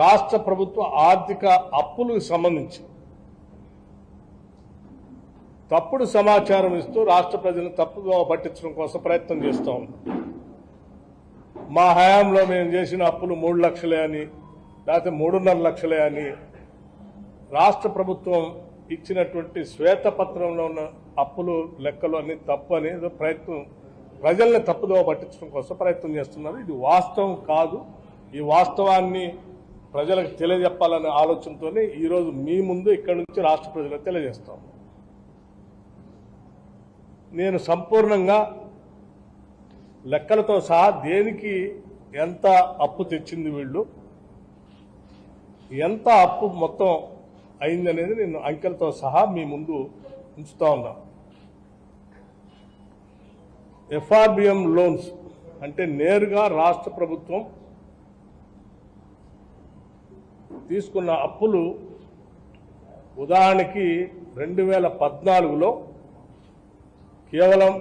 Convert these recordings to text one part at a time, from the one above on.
రాష్ట్ర ప్రభుత్వ ఆర్థిక అప్పులకు సంబంధించి తప్పుడు సమాచారం ఇస్తూ రాష్ట్ర ప్రజలను తప్పుగా పట్టించడం కోసం ప్రయత్నం చేస్తూ ఉన్నాం. మా హయాంలో మేము చేసిన అప్పులు మూడు లక్షలే అని లేకపోతే మూడున్నర లక్షలే అని రాష్ట్ర ప్రభుత్వం ఇచ్చినటువంటి శ్వేతపత్రంలో ఉన్న అప్పులు లెక్కలు అన్ని తప్పు అనేది ప్రయత్నం ప్రజల్ని తప్పుదోవ పట్టించడం కోసం ప్రయత్నం చేస్తున్నారు. ఇది వాస్తవం కాదు. ఈ వాస్తవాన్ని ప్రజలకు తెలియజెప్పాలనే ఆలోచనతోనే ఈరోజు మీ ముందు ఇక్కడి నుంచి రాష్ట్ర ప్రజలకు తెలియజేస్తాం. నేను సంపూర్ణంగా లెక్కలతో సహా దేనికి ఎంత అప్పు తెచ్చింది వీళ్ళు ఎంత అప్పు మొత్తం అయింది అనేది నేను అంకెలతో సహా మీ ముందు ఉంచుతా ఉన్నా. ఎఫ్ఆర్బిఎం లోన్స్ అంటే నేరుగా రాష్ట్ర ప్రభుత్వం తీసుకున్న అప్పులు ఉదాహరణకి రెండు వేల పద్నాలుగులో కేవలం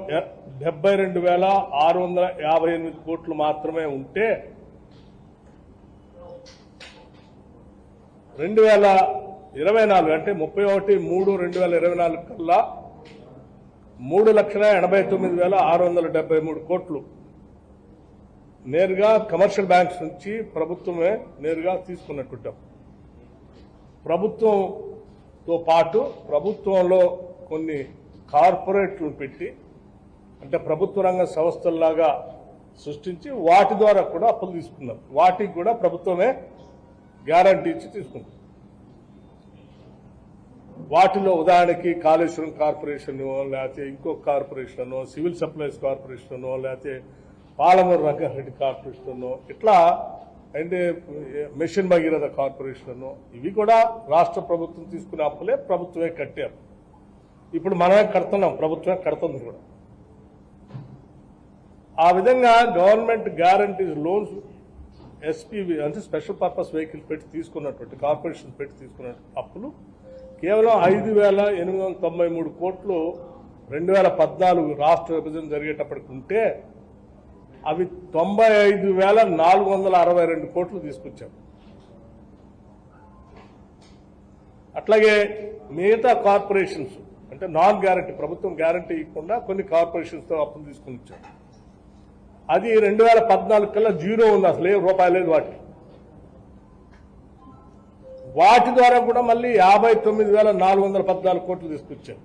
డెబ్బై రెండు వేల ఆరు వందల యాభై ఎనిమిది కోట్లు మాత్రమే ఉంటే రెండు వేల ఇరవై నాలుగు అంటే ముప్పై ఒకటి మూడు రెండు వేల ఇరవై నాలుగు కల్లా మూడు లక్షల ఎనభై తొమ్మిది వేల ఆరు వందల డెబ్బై మూడు కోట్లు నేరుగా కమర్షియల్ బ్యాంక్స్ నుంచి ప్రభుత్వమే నేరుగా తీసుకున్నట్టుంటాం. ప్రభుత్వంతో పాటు ప్రభుత్వంలో కొన్ని కార్పొరేట్లు పెట్టి అంటే ప్రభుత్వ రంగ సంస్థల్లాగా సృష్టించి వాటి ద్వారా కూడా అప్పులు తీసుకున్నారు. వాటికి కూడా ప్రభుత్వమే గ్యారంటీ ఇచ్చి తీసుకుంది వాటిలో ఉదాహరణకి కాళేశ్వరం కార్పొరేషన్ లేకపోతే ఇంకో కార్పొరేషన్ సివిల్ సప్లైస్ కార్పొరేషన్ లేకపోతే పాలమూరు రంగారెడ్డి కార్పొరేషన్ ఇట్లా అంటే మిషన్ భగీరథ కార్పొరేషన్ ఇవి కూడా రాష్ట్ర ప్రభుత్వం తీసుకునే అప్పులే ప్రభుత్వమే కట్టారు ఇప్పుడు మనమే కడుతున్నాం ప్రభుత్వమే కడుతుంది కూడా. ఆ విధంగా గవర్నమెంట్ గ్యారంటీస్ లోన్స్ ఎస్పీవి అంటే స్పెషల్ పర్పస్ వెహికల్ పెట్టి తీసుకున్నటువంటి కార్పొరేషన్ పెట్టి తీసుకున్న అప్పులు కేవలం ఐదు వేల ఎనిమిది వందల తొంభై మూడు కోట్లు రెండు వేల పద్నాలుగు రాష్ట్ర విభజన జరిగేటప్పటికి ఉంటే అవి తొంభై ఐదు వేల నాలుగు వందల అరవై రెండు కోట్లు తీసుకొచ్చాం. అట్లాగే మిగతా కార్పొరేషన్స్ అంటే నాన్ గ్యారంటీ ప్రభుత్వం గ్యారంటీ ఇవ్వకుండా కొన్ని కార్పొరేషన్స్తో అప్పులు తీసుకుని వచ్చాం. అది రెండు వేల పద్నాలుగు కల్లా జీరో ఉంది అసలు ఏ రూపాయి లేదు వాటికి. వాటి ద్వారా కూడా మళ్ళీ యాభై తొమ్మిది వేల నాలుగు వందల పద్నాలుగు కోట్లు తీసుకొచ్చారు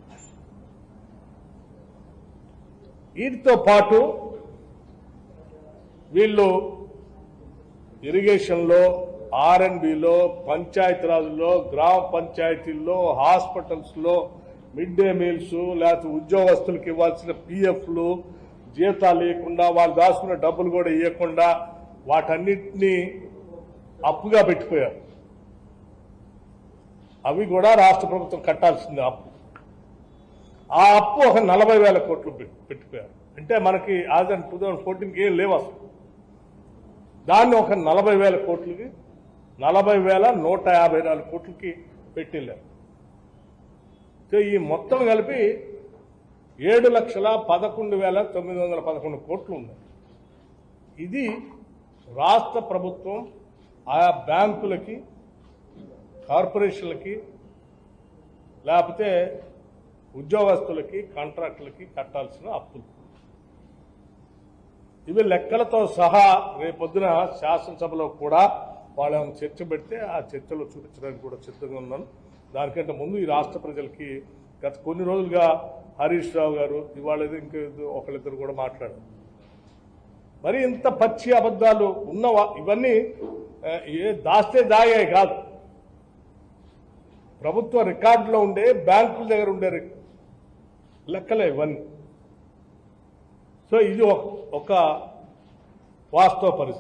వీటితో పాటు వీళ్ళు ఇరిగేషన్లో ఆర్ఎండ్బిలో పంచాయతీరాజ్లో గ్రామ పంచాయతీల్లో హాస్పిటల్స్లో మిడ్ డే మీల్స్ లేకపోతే ఉద్యోగస్తులకు ఇవ్వాల్సిన పిఎఫ్లు జీతాలు ఇవ్వకుండా వాళ్ళు దాచుకున్న డబ్బులు కూడా ఇవ్వకుండా వాటన్నిటినీ అప్పుగా పెట్టిపోయారు. అవి కూడా రాష్ట్ర ప్రభుత్వం కట్టాల్సింది అప్పు. ఆ అప్పు ఒక నలభై వేల కోట్లు పెట్టిపోయారు అంటే మనకి ఆజ్ అండ్ టూ థౌజండ్ ఫోర్టీన్కి ఏం లేవు అసలు. దాన్ని ఒక నలభై వేల కోట్లకి నలభై వేల నూట యాభై నాలుగు కోట్లకి పెట్టిల్లారు. సో ఈ మొత్తం కలిపి ఏడు లక్షల పదకొండు వేల తొమ్మిది వందల పదకొండు కోట్లు ఉన్నాయి. ఇది రాష్ట్ర ప్రభుత్వం ఆయా బ్యాంకులకి కార్పొరేషన్లకి లేకపోతే ఉద్యోగస్తులకి కాంట్రాక్టులకి కట్టాల్సిన అప్పులు. ఇవి లెక్కలతో సహా రేపొద్దున శాసనసభలో కూడా వాళ్ళని చర్చ పెడితే ఆ చర్చలో చూపించడానికి కూడా సిద్ధంగా ఉన్నాను. దానికంటే ముందు ఈ రాష్ట్ర ప్రజలకి గత కొన్ని రోజులుగా హరీష్ రావు గారు ఇవాళ ఇంకా ఒకళ్ళిద్దరు కూడా మాట్లాడారు. మరి ఇంత పచ్చి అబద్ధాలు ఉన్నవా? ఇవన్నీ ఏ దాస్తే దాగాయి కాదు. ప్రభుత్వ రికార్డులో ఉండే బ్యాంకుల దగ్గర ఉండే లెక్కలే ఇవన్నీ. సో ఇది ఒక- వాస్తవ పరిస్థితి.